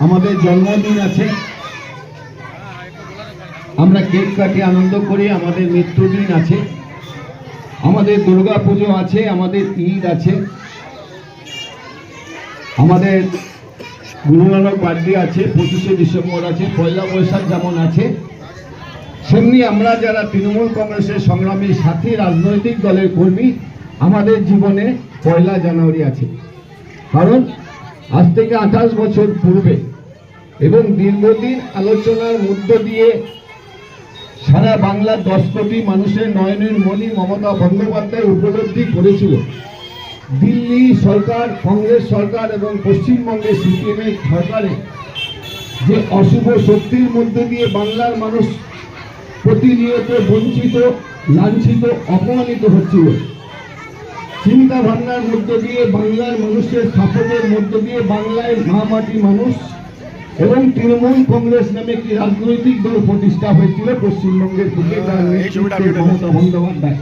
আমাদের জন্মদিন আছে। আমরা কেক কাটি আনন্দ করি আমাদের মৃত্যুদিন আছে। আমাদের দুর্গা পুজো আছে, আমাদের ঈদ আছে। আমাদের গুরু নানক বার্থডে আছে, পঁচিশে ডিসেম্বর আছে, পয়লা বৈশাখ যেমন আছে। সেমনি আমরা যারা তৃণমূল কংগ্রেসের সংগ্রামী সাথী, রাজনৈতিক দলের কর্মী, আমাদের জীবনে পয়লা জানুয়ারি আছে। কারণ আজ থেকে আঠাশ বছর পূর্বে এবং দীর্ঘদিন আলোচনার মধ্য দিয়ে সারা বাংলার দশ কোটি মানুষের নয়নের মণি মমতা বন্দ্যোপাধ্যায় উপলব্ধি করেছিল। দিল্লি সরকার, কংগ্রেস সরকার এবং পশ্চিমবঙ্গের সিপিএমের সরকারে যে অশুভ শক্তির মধ্যে দিয়ে বাংলার মানুষ প্রতিনিয়ত বঞ্চিত, লাঞ্ছিত, অপমানিত হচ্ছিল। চিন্তা ভাবনার মধ্য দিয়ে বাংলার মানুষের সাপোর্টের মধ্য দিয়ে বাংলায় মা মাটি মানুষ এবং তৃণমূল কংগ্রেস নামে একটি রাজনৈতিক দল প্রতিষ্ঠা হয়েছিল পশ্চিমবঙ্গের নেতৃত্বে মমতা বন্দ্যোপাধ্যায়।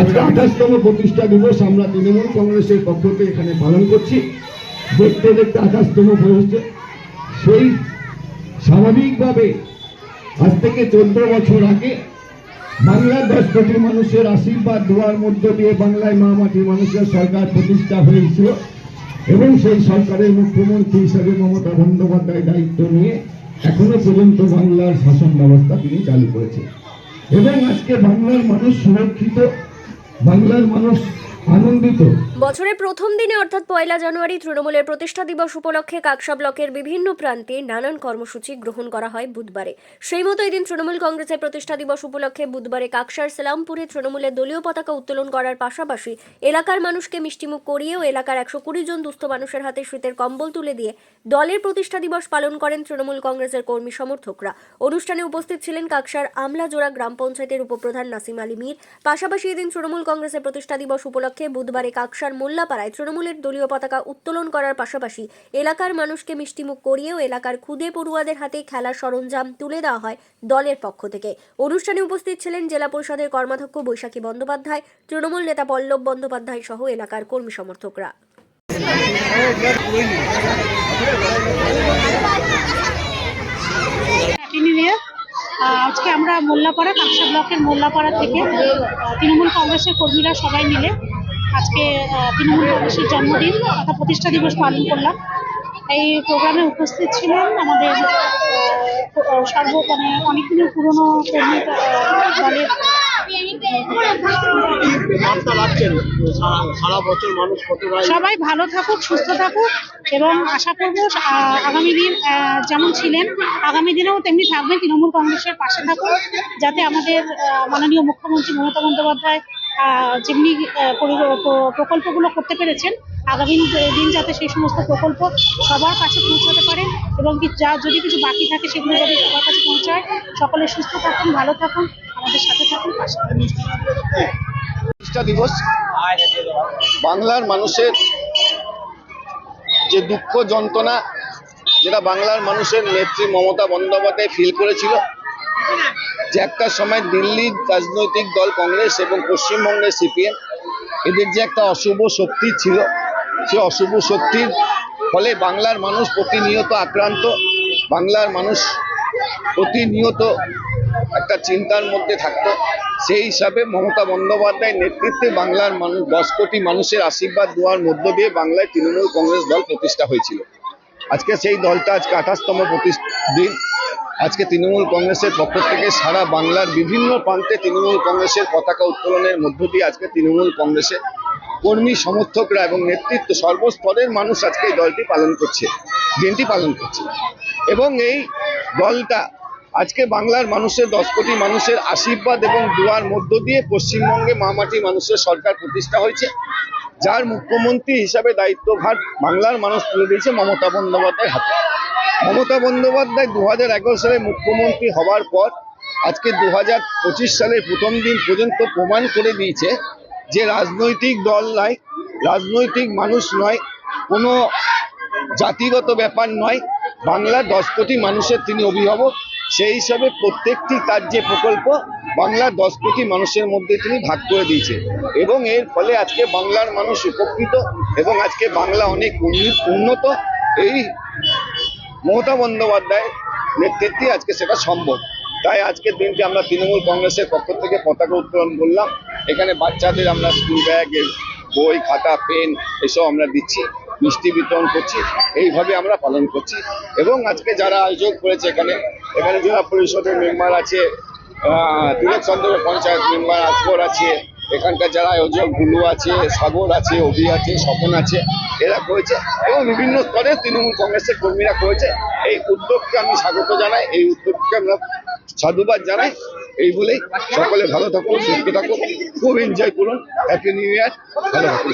আজকে আঠাশতম প্রতিষ্ঠা দিবস আমরা তৃণমূল কংগ্রেসের পক্ষ থেকে এখানে পালন করছি। দেখতে দেখতে আঠাশতম হয়েছে সেই স্বাভাবিকভাবে আজ থেকে চোদ্দ বছর আগে বাংলার দশ কোটি মানুষের আশীর্বাদ দেওয়ার মধ্য দিয়ে বাংলায় মা মাটি মানুষের সরকার প্রতিষ্ঠা হয়েছিল। এবং সেই সরকারের মুখ্যমন্ত্রী হিসাবে মমতা বন্দ্যোপাধ্যায় দায়িত্ব নিয়ে এখনও পর্যন্ত বাংলার শাসন ব্যবস্থা তিনি চালু করেছেন। এবং আজকে বাংলার মানুষ সুরক্ষিত, বাংলার মানুষ আনন্দিত। বছরের প্রথম দিনে অর্থাৎ পয়লা জানুয়ারি তৃণমূলের প্রতিষ্ঠা দিবস উপলক্ষে কাকসা ব্লকের বিভিন্ন প্রান্তে নানান কর্মসূচি গ্রহণ করা হয় বুধবারে। সেই মতো এদিন তৃণমূল কংগ্রেসের প্রতিষ্ঠা দিবস উপলক্ষে বুধবারে কাকসার সেলামপুরে তৃণমূলের দলীয় পতাকা উত্তোলন করার পাশাপাশি এলাকার মানুষকে মিষ্টিমুখ করিয়ে ও এলাকার একশো কুড়ি জন দুস্থ মানুষের হাতে শীতের কম্বল তুলে দিয়ে দলের প্রতিষ্ঠা দিবস পালন করেন তৃণমূল কংগ্রেসের কর্মী সমর্থকরা। অনুষ্ঠানে উপস্থিত ছিলেন কাকসার আমলাজোড়া গ্রাম পঞ্চায়েতের উপপ্রধান নাসিম আলী মীর। পাশাপাশি এদিন তৃণমূল কংগ্রেসের প্রতিষ্ঠা দিবস উপলক্ষে বুধবারে কাকসার মোল্লাপাড়ায় তৃণমূলের দলীয় পতাকা উত্তোলন করার পাশাপাশি এলাকার মানুষকে মিষ্টিমুখ করিয়েও এলাকার ক্ষুদে পড়ুয়াদের হাতে খেলার সরঞ্জাম তুলে দেওয়া হয় দলের পক্ষ থেকে। অনুষ্ঠানে উপস্থিত ছিলেন জেলা পরিষদের কর্মাধ্যক্ষ বৈশাখী বন্দ্যোপাধ্যায়, তৃণমূল নেতা পল্লব বন্দ্যোপাধ্যায় সহ এলাকার কর্মী সমর্থকরা। আজকে আমরা মোল্লাপাড়া, কাকসা ব্লকের মোল্লাপাড়া থেকে তৃণমূল কংগ্রেসের কর্মীরা সবাই মিলে আজকে তৃণমূল কংগ্রেসের জন্মদিন তথা প্রতিষ্ঠা দিবস পালন করলাম। এই প্রোগ্রামে উপস্থিত ছিলেন আমাদের সর্ব মানে অনেকদিনের পুরনো কর্মী দলের সবাই ভালো থাকুক, সুস্থ থাকুক এবং আশা করব আগামী দিন যেমন ছিলেন, আগামী দিনেও তেমনি থাকবেন তৃণমূল কংগ্রেসের পাশে থাকুক যাতে আমাদের মাননীয় মুখ্যমন্ত্রী মমতা বন্দ্যোপাধ্যায় যেমনি প্রকল্পগুলো করতে পেরেছেন, আগামী দিন যাতে সেই সমস্ত প্রকল্প সবার কাছে পৌঁছাতে পারে এবং যা, যদি কিছু বাকি থাকে সেগুলো যাতে সবার কাছে পৌঁছায়, সকলে সুস্থ থাকুন, ভালো থাকুন, আমাদের সাথে থাকুন, পাশে দিবস, বাংলার মানুষের যে দুঃখ যন্ত্রণা যেটা বাংলার মানুষের নেত্রী মমতা বন্দ্যোপাধ্যায় ফিল করেছিল যে একটা সময় দিল্লির রাজনৈতিক দল কংগ্রেস এবং পশ্চিমবঙ্গের সিপিএম, এদের যে একটা অশুভ শক্তি ছিল, সে অশুভ শক্তির ফলে বাংলার মানুষ প্রতিনিয়ত আক্রান্ত, বাংলার মানুষ প্রতিনিয়ত একটা চিন্তার মধ্যে থাকতো। সেই হিসাবে মমতা বন্দ্যোপাধ্যায়ের নেতৃত্বে বাংলার মানুষ দশ কোটি মানুষের আশীর্বাদ দেওয়ার মধ্য দিয়ে বাংলায় তৃণমূল কংগ্রেস দল প্রতিষ্ঠা হয়েছিল। আজকে সেই দলটা আজকে আঠাশতম দিন। আজকে তৃণমূল কংগ্রেসের পক্ষ থেকে সারা বাংলার বিভিন্ন প্রান্তে তৃণমূল কংগ্রেসের পতাকা উত্তোলনের মধ্য দিয়ে আজকে তৃণমূল কংগ্রেসের কর্মী সমর্থকরা এবং নেতৃত্ব সর্বস্তরের মানুষ আজকে এই দলটি পালন করছে, দিনটি পালন করছে। এবং এই দলটা আজকে বাংলার মানুষের, দশ কোটি মানুষের আশীর্বাদ এবং দুয়ার মধ্য দিয়ে পশ্চিমবঙ্গে মামাটি মানুষের সরকার প্রতিষ্ঠা হয়েছে, যার মুখ্যমন্ত্রী হিসাবে দায়িত্বভার বাংলার মানুষ তুলে দিয়েছে মমতা বন্দ্যোপাধ্যায় হাতে। মমতা বন্দ্যোপাধ্যায় দু হাজার এগারো সালে মুখ্যমন্ত্রী হওয়ার পর আজকে দু হাজার পঁচিশ সালের প্রথম দিন পর্যন্ত প্রমাণ করে দিয়েছে যে রাজনৈতিক দল নয়, রাজনৈতিক মানুষ নয়, কোনো জাতিগত ব্যাপার নয়। বাংলার দশ কোটি মানুষের তিনি অভিভাবক। সেই হিসাবে প্রত্যেকটি তার যে প্রকল্প, বাংলার দশ কোটি মানুষের মধ্যে তিনি ভাগ করে দিয়েছে। এবং এর ফলে আজকে বাংলার মানুষ উপকৃত এবং আজকে বাংলা অনেক উন্নি- উন্নত। এই মমতা বন্দ্যোপাধ্যায়ের নেতৃত্বে আজকে সেটা সম্ভব। তাই আজকের দিনটি আমরা তৃণমূল কংগ্রেসের পক্ষ থেকে পতাকা উত্তোলন করলাম। এখানে বাচ্চাদের আমরা স্কুল ব্যাগ বই, খাতা পেন এসব আমরা দিচ্ছি। মিষ্টি বিতরণ করছি। এইভাবে আমরা পালন করছি। এবং আজকে যারা আয়োজন করেছে এখানে এখানে জেলা পরিষদের মেম্বার আছে তিলক চন্দ্র পঞ্চায়েত মেম্বার আকবর আছে এখানকার যারা আয়োজক, গুলু আছে, সাগর আছে, অভি আছে, স্বপন আছে, এরা করেছে এবং বিভিন্ন স্তরে তৃণমূল কংগ্রেসের কর্মীরা করেছে। এই উদ্যোগকে আমি স্বাগত জানাই, এই উদ্যোগকে আমরা সাধুবাদ জানাই। এই বলেই সকলে ভালো থাকুন, সুস্থ থাকুন, খুব এনজয় করুন। হ্যাপি নিউ ইয়ার ভালো থাকুন